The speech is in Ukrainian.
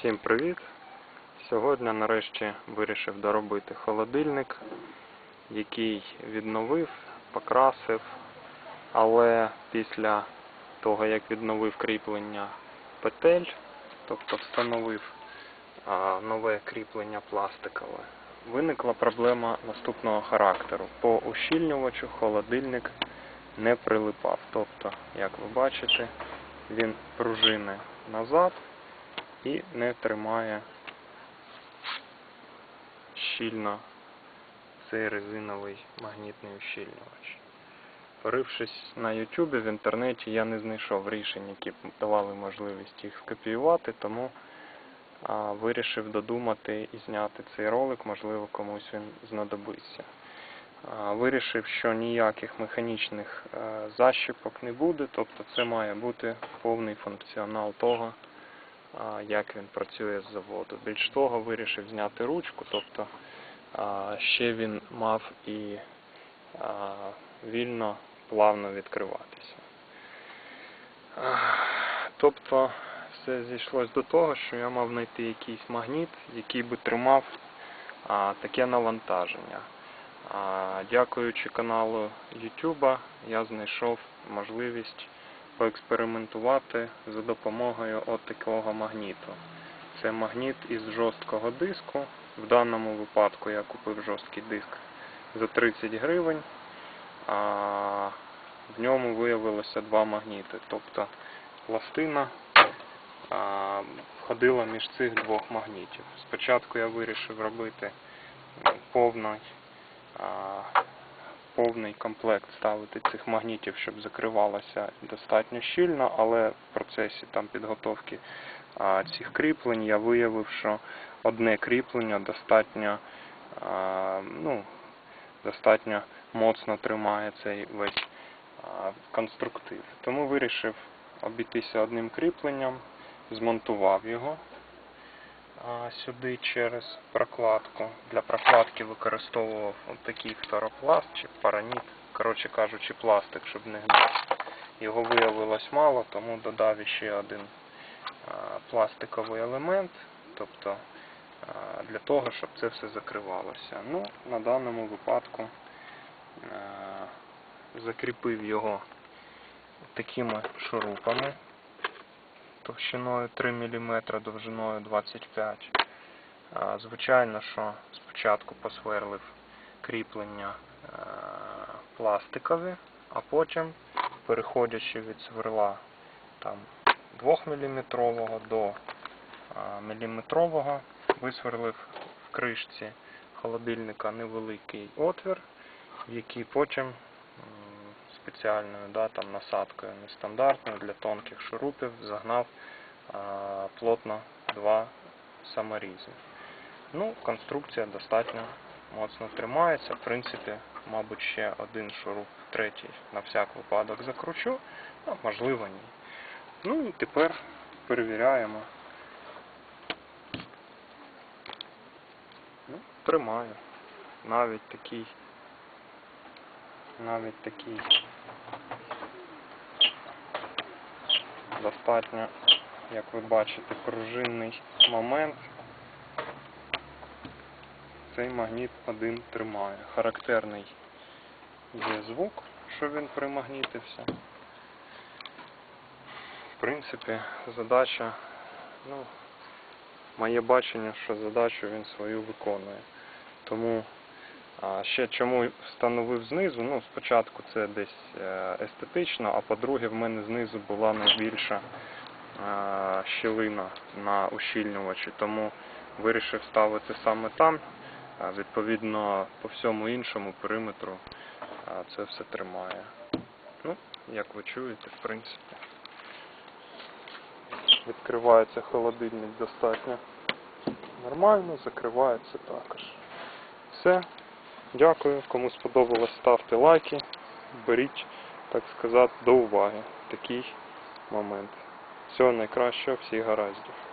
Всім привіт! Сьогодні нарешті вирішив доробити холодильник, який відновив, покрасив, але після того, як відновив кріплення петель, тобто встановив нове кріплення пластикове, виникла проблема наступного характеру. По ущільнювачу холодильник не прилипав. Тобто, як ви бачите, він пружини назад і не тримає щільно цей резиновий магнітний ущільнювач. Порившись на YouTube в інтернеті, я не знайшов рішень, які б давали можливість їх скопіювати, тому а, вирішив додумати і зняти цей ролик, можливо комусь він знадобиться. А, Вирішив, що ніяких механічних е, защіпок не буде, тобто це має бути повний функціонал того, а, як він працює з заводу. Більш того, вирішив зняти ручку, тобто ще він мав і вільно, плавно відкриватися. Тобто все зійшлось до того, що я мав знайти якийсь магніт, який би тримав таке навантаження. Дякуючи каналу YouTube, я знайшов можливість поекспериментувати за допомогою от такого магніту. Це магніт із жорсткого диску. В даному випадку я купив жорсткий диск за 30 гривень. А в ньому виявилося два магніти. Тобто пластина а, входила між цих двох магнітів. Спочатку я вирішив робити повний, а, повний комплект ставити цих магнітів, щоб закривалося достатньо щільно, але в процесі там підготовки а, цих кріплень я виявив, що одне кріплення достатньо, а, ну, достатньо моцно тримає цей весь а, конструктив. Тому вирішив обійтися одним кріпленням, змонтував його сюди через прокладку. Для прокладки використовував такий фторопласт чи параніт, коротше кажучи, пластик, щоб не гнився. Його виявилось мало, тому додав ще один пластиковий елемент, тобто для того, щоб це все закривалося. Ну, на даному випадку закріпив його такими шурупами товщиною 3 мм, довжиною 25 А, Звичайно, що спочатку посверлив кріплення е, пластикові, а потім, переходячи від сверла там 2 мм до е, міліметрового, висверлив в кришці холодильника невеликий отвір, в який потім спеціальною да, там, насадкою нестандартною для тонких шурупів загнав а, плотно два саморізи. Ну, конструкція достатньо моцно тримається. В принципі, мабуть, ще один шуруп, третій на всяк випадок закручу, а можливо ні. Ну і тепер перевіряємо. Ну, тримаю. Навіть такий навіть такий достатньо, як ви бачите, пружинний момент. Цей магніт один тримає. Характерний є звук, що він примагнітився. В принципі, задача, ну, моє бачення, що задачу він свою виконує. Тому ще чому встановив знизу? Ну, спочатку це десь е, естетично, а по-друге, в мене знизу була найбільша е, щілина на ущільнювачі, тому вирішив ставити саме там. Відповідно, по всьому іншому периметру це все тримає. Ну, як ви чуєте, в принципі, відкривається холодильник достатньо нормально, закривається також. Все. Дякую. Кому сподобалось, ставте лайки. Беріть, так сказати, до уваги такий момент. Всього найкращого, всіх гараздів.